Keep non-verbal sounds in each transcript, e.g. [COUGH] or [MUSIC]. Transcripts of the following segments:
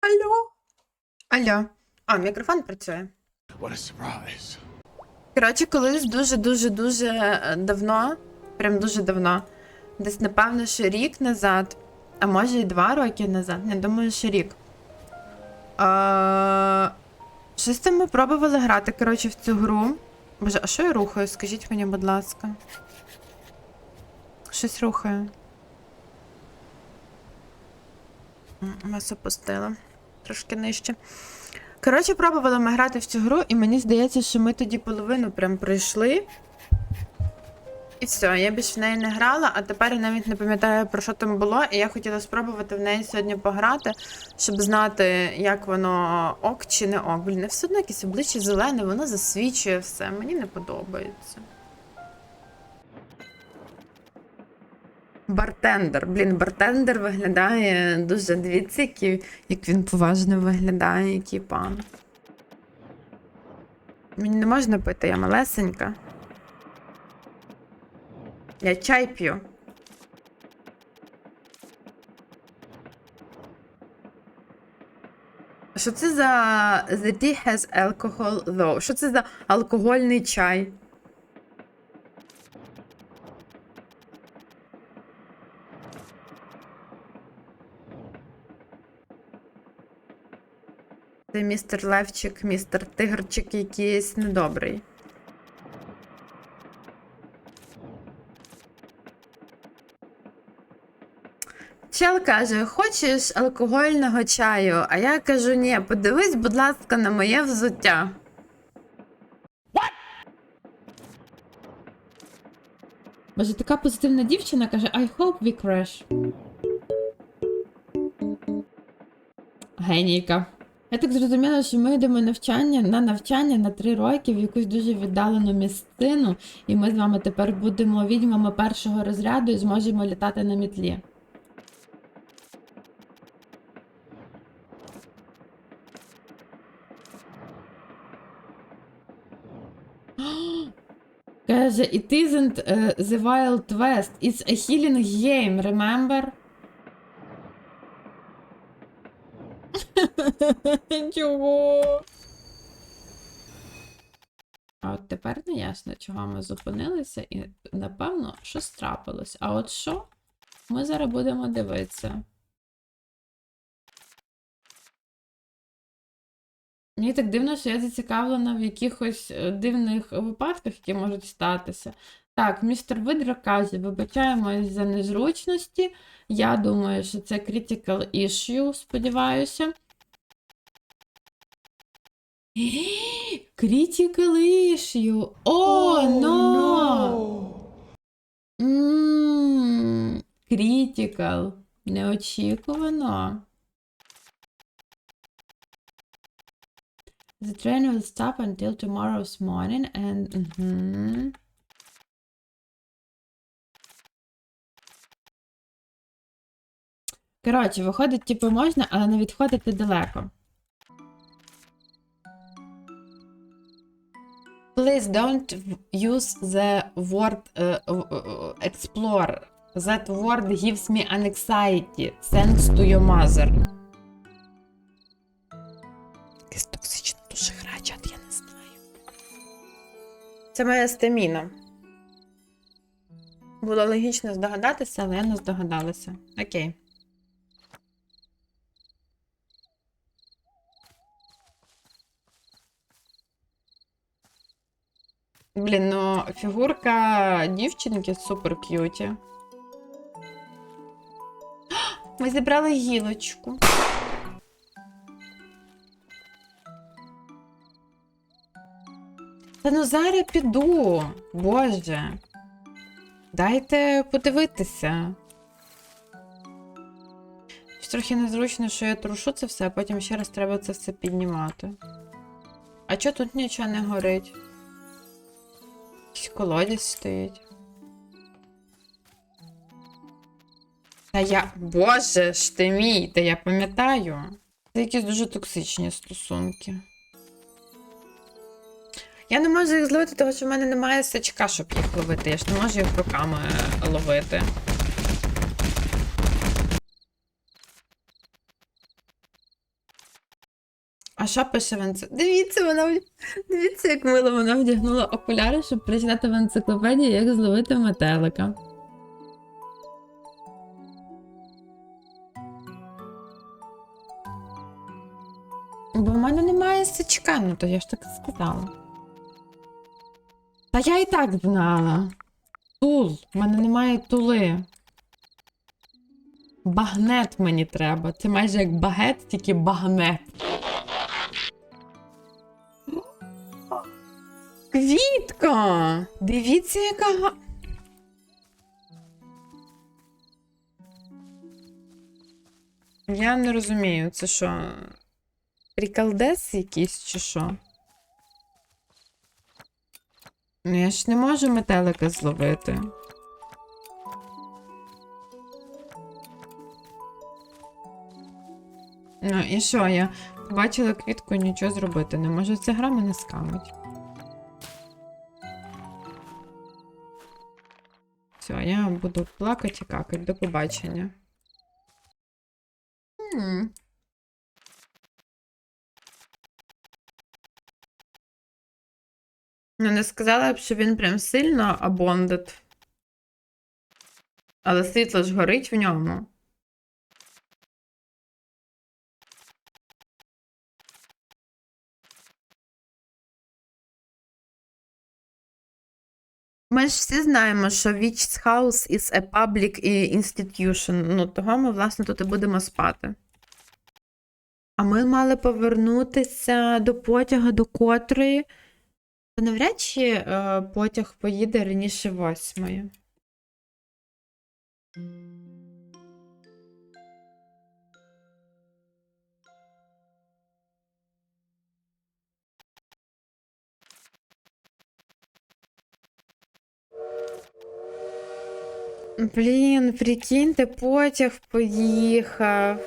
Алло. Алло. А, мікрофон працює. What a surprise. Коротше, колись дуже-дуже-дуже е, давно, прям дуже давно, десь, напевно, ще рік назад, а може і два роки назад, не думаю, що рік. А, щось там ми пробували грати, коротше, в цю гру. Боже, а що я рухаю? Скажіть мені, будь ласка. Щось рухаю. М, Вас опустила. Трошки нижче. Коротше, пробували ми грати в цю гру, і мені здається, що ми тоді половину прям пройшли. І все, я більше в неї не грала, а тепер я навіть не пам'ятаю, про що там було, і я хотіла спробувати в неї сьогодні пограти, щоб знати, як воно ок чи не ок. Блін, все одно якесь обличчя зелене, воно засвічує все. Мені не подобається. Бартендер. Блін, бартендер виглядає дуже дивіться, який, як він поважно виглядає, який пан. Мені не можна пити, я малесенька. Я чай п'ю. Що це за The tea has alcohol though? Що це за алкогольний чай? Це містер Левчик, містер Тигрчик якийсь недобрий. Чел каже: хочеш алкогольного чаю? А я кажу, ні, подивись, будь ласка, на моє взуття. Боже, така позитивна дівчина каже: I hope we crash. Генійка. Я так зрозуміла, що ми йдемо навчання на навчання на три роки в якусь дуже віддалену місцину, і ми з вами тепер будемо відьмами першого розряду і зможемо літати на мітлі. [GASPS] Каже, it isn't uh, the Wild West, it's a healing game, remember? [LAUGHS] Чого? А от тепер не ясно, чого ми зупинилися, і напевно, щось трапилось. А от що? Ми зараз будемо дивитися. Мені так дивно, що я зацікавлена в якихось е, дивних випадках, які можуть статися. Так, містер Видра каже, вибачаємось за незручності. Я думаю, що це critical issue, сподіваюся. [GASPS] Critical issue! О, но! Critical. Неочікувано. The train will stop until tomorrow's morning and. Мгм. Коротше, виходить, типу, можна, але не відходити далеко. Please don't use the word uh, uh, explore. That word gives me anxiety. Thanks to your mother. Якась токсична дуже гра, я не знаю. Це моя стаміна. Було логічно здогадатися, але я не здогадалася. Окей. Блін, ну фігурка дівчинки супер к'юті. [GASPS] Ми зібрали гілочку. Та ну зараз піду. Боже. Дайте подивитися. Трохи незручно, що я трушу це все, а потім ще раз треба це все піднімати. А чого тут нічого не горить? Якийсь колодязь стоїть. Та я. Боже ж ти мій, та я пам'ятаю. Це якісь дуже токсичні стосунки. Я не можу їх зловити, тому що в мене немає сачка, щоб їх ловити. Я ж не можу їх руками ловити. А що пише в енциклопедії? Дивіться, вона дивіться, як мило вона вдягнула окуляри, щоб прочитати в енциклопедії, як зловити метелика. Бо в мене немає сачка, ну то я ж так сказала. Та я і так знала. Тул, в мене немає тули. Багнет мені треба. Це майже як багет, тільки багнет. Квітка! Дивіться, яка. Я не розумію, це що? Приколдес якийсь чи що? Ну, я ж не можу метелика зловити. Ну, і що, я побачила квітку нічого зробити не можу. Ця гра мене скамить. Все, я буду плакати і какати. До побачення. М. Ну, не сказала б, що він прям сильно абондит. Але світло ж горить в ньому. Ми ж всі знаємо, що Witch's House is a public eh, institution. Ну, того ми, власне, тут і будемо спати. А ми мали повернутися до потяга, до котрої. Та навряд чи е, потяг поїде раніше восьмої. Блін, прикиньте, потяг поїхав.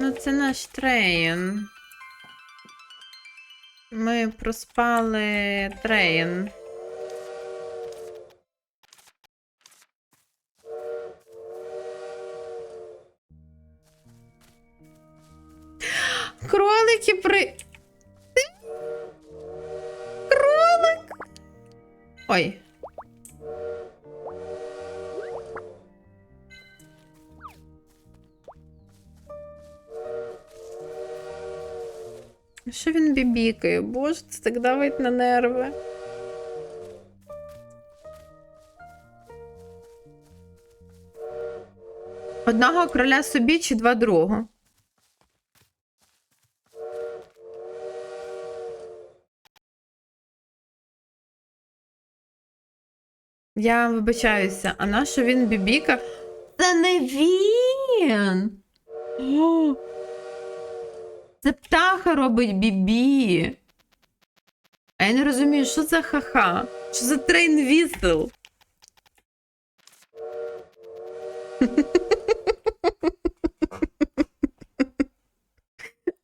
Ну, це наш трейн. Ми проспали трейн. Кролики при. Кролик. Ой. Бібікає? Боже, це так давить на нерви. Одного короля собі чи два другу? Я вибачаюся, а на він бібіка? Це не він. Це птаха робить бібі. А я не розумію, що за ха-ха? Що за трейн вісел?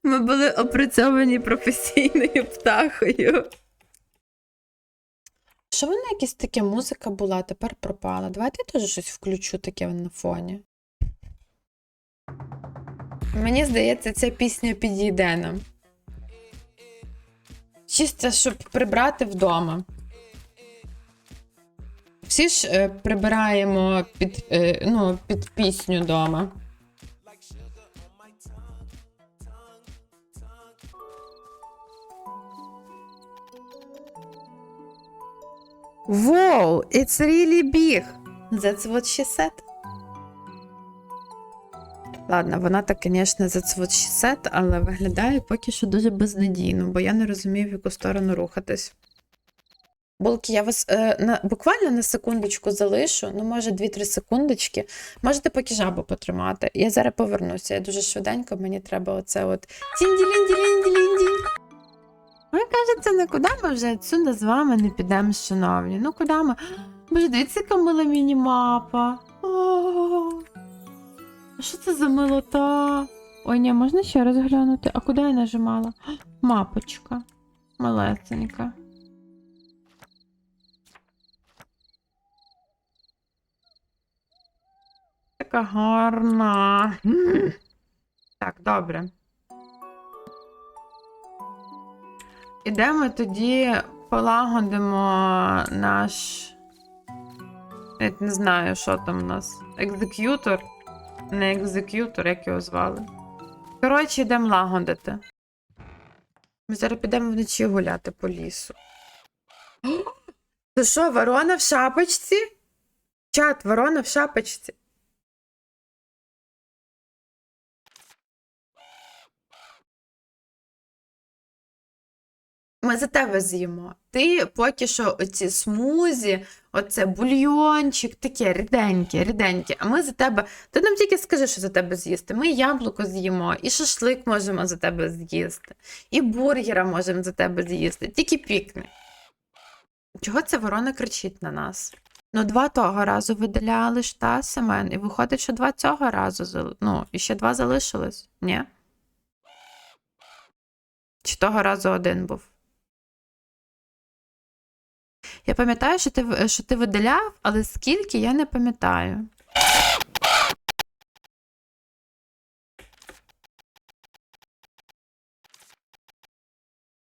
Ми були опрацьовані професійною птахою. Що вона якась таке музика була, тепер пропала. Давайте я теж щось включу таке на фоні. Мені здається, ця пісня підійде нам. Чисто, щоб прибрати вдома. Всі ж е, прибираємо під, е, ну, під пісню вдома. Wow, it's really big. That's what she said. Ладно, вона так, звісно, she said, але виглядає поки що дуже безнадійно, бо я не розумію, в яку сторону рухатись. Булки, я вас е, на, буквально на секундочку залишу, ну, може, 2-3 секундочки. Можете поки жабу потримати. Я зараз повернуся. Я дуже швиденько, мені треба оце от тінді-лінді-лінді-лінді. Ви кажете, нікуди ми вже відсюди з вами не підемо, шановні. Ну куди ми? Боже, дивіться, яка мила міні-мапа. А що це за милота? Ой, ні, можна ще раз глянути? А куди я нажимала? Мапочка. Малесенька. Така гарна. Так, добре. ідемо тоді полагодимо наш. Я не знаю, що там у нас. Екзек'ютор. Не екзек'ютор, як його звали. Коротше, йдемо лагодити. Ми зараз підемо вночі гуляти по лісу. Це що, ворона в шапочці? Чат, ворона в шапочці. Ми за тебе з'їмо. Ти поки що оці смузі, оце бульйончик, таке ріденьке, ріденьке. А ми за тебе. Ти нам тільки скажи, що за тебе з'їсти. Ми яблуко з'їмо, і шашлик можемо за тебе з'їсти, і бургера можемо за тебе з'їсти. Тільки пікни. Чого ця ворона кричить на нас? Ну, два того разу видаляли ж Семен, і виходить, що два цього разу Ну, і ще два залишилось, ні? Чи того разу один був? Я пам'ятаю, що ти, що ти видаляв, але скільки я не пам'ятаю.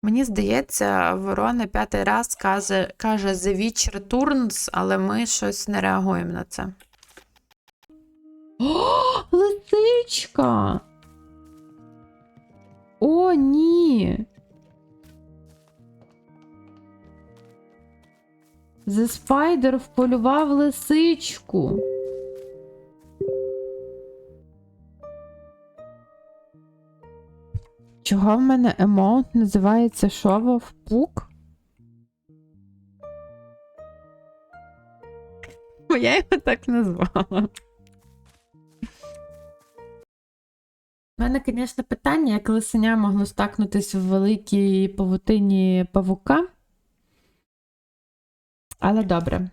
Мені здається, ворона п'ятий раз каже, каже The Witch Returns, але ми щось не реагуємо на це. О, [GASPS] лисичка! О, ні! The Spider вполював лисичку. Чого в мене емоут називається Шова пук? Бо я його так назвала. У мене, звісно, питання, як лисеня могло стакнутись в великій павутині павука. Але добре.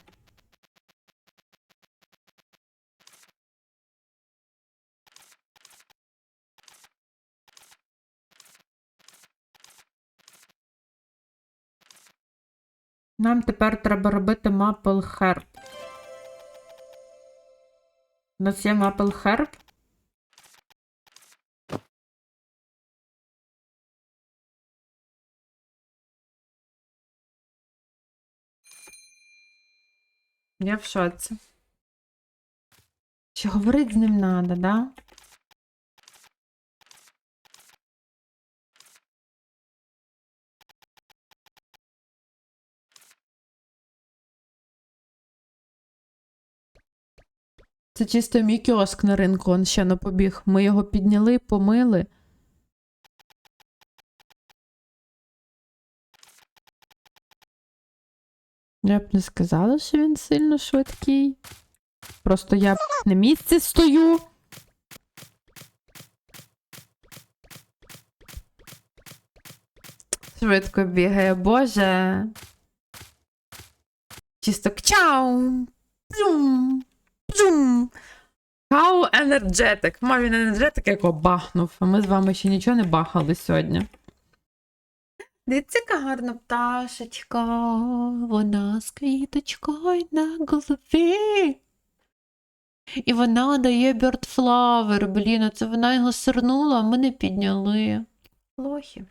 Нам тепер треба робити Maple Herb. У нас є Maple Herb. Я в шоці. Чи говорить з ним надо, да? Це чисто мій кіоск на ринку, он ще не побіг. Ми його підняли, помили. Я б не сказала, що він сильно швидкий. Просто я на місці стою. Швидко бігає, боже. Чисто кчау. Пзум. Пзум. Хау енерджетик. Мав він енерджетик, якого бахнув. А ми з вами ще нічого не бахали сьогодні. Дивіться, яка гарна пташечка, вона з квіточкою на голові. І вона дає бьордфлавер. Блін, це вона його сирнула, а ми не підняли. Лохи.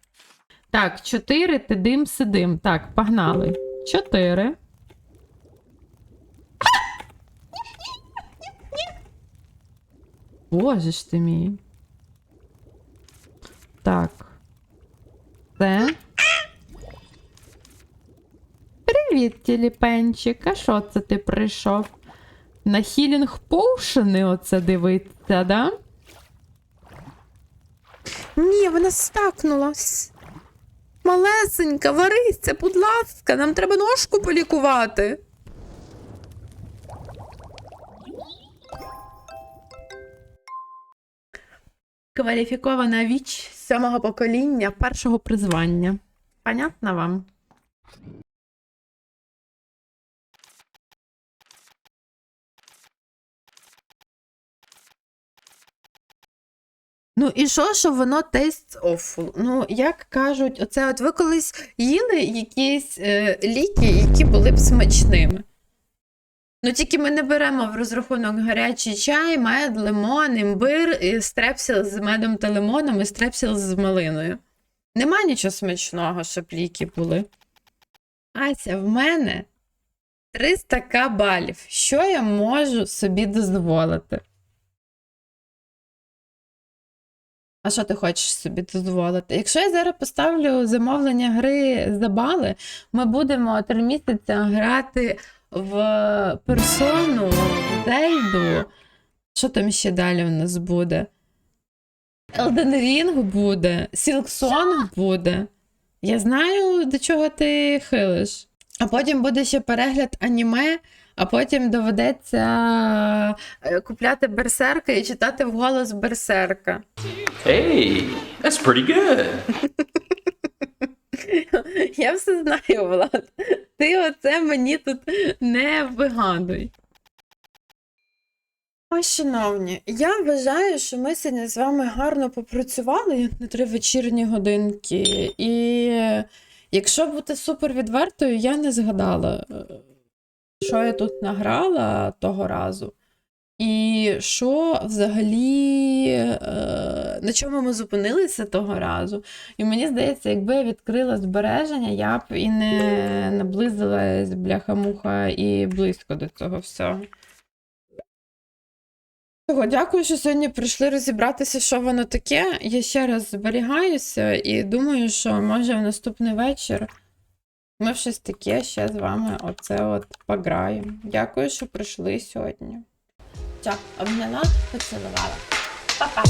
Так, чотири тидим сидим. Так, погнали. Чотири. Боже ж ти мій. Так. Це. Привіт, тіліпенчик. А що це ти прийшов? На хілінг поушени оце дивиться, да? Ні, вона стакнулась. Малесенька, варися, будь ласка, нам треба ножку полікувати. Кваліфікована віч сьомого покоління першого призвання. Понятно вам? Ну і що, що воно tastes awful? Ну, як кажуть, оце от ви колись їли якісь е, ліки, які були б смачними. Ну, тільки ми не беремо в розрахунок гарячий чай, мед, лимон, імбир, і стрепсіл з медом та лимоном і стрепсіл з малиною. Нема нічого смачного, щоб ліки були. Ася, в мене 300к балів. Що я можу собі дозволити? А що ти хочеш собі дозволити? Якщо я зараз поставлю замовлення гри за бали, ми будемо три місяці грати в персону, в Зельду. Що там ще далі в нас буде? Elden Ring буде, Silksong буде. Я знаю, до чого ти хилиш. А потім буде ще перегляд аніме, а потім доведеться е, купляти берсерка і читати вголос берсерка. Hey, that's pretty good. [LAUGHS] Я все знаю, Влад. Ти оце мені тут не вигадуй. Ой, шановні, я вважаю, що ми сьогодні з вами гарно попрацювали на три вечірні годинки. І якщо бути супер відвертою, я не згадала, е, що я тут награла того разу. І що взагалі, е, на чому ми зупинилися того разу. І мені здається, якби я відкрила збереження, я б і не наблизилась бляха-муха і близько до цього всього. Того, дякую, що сьогодні прийшли розібратися, що воно таке. Я ще раз зберігаюся і думаю, що може в наступний вечір ми щось таке ще з вами оце от пограємо. Дякую, що прийшли сьогодні. Все, обняла, поцілувала. Па-па.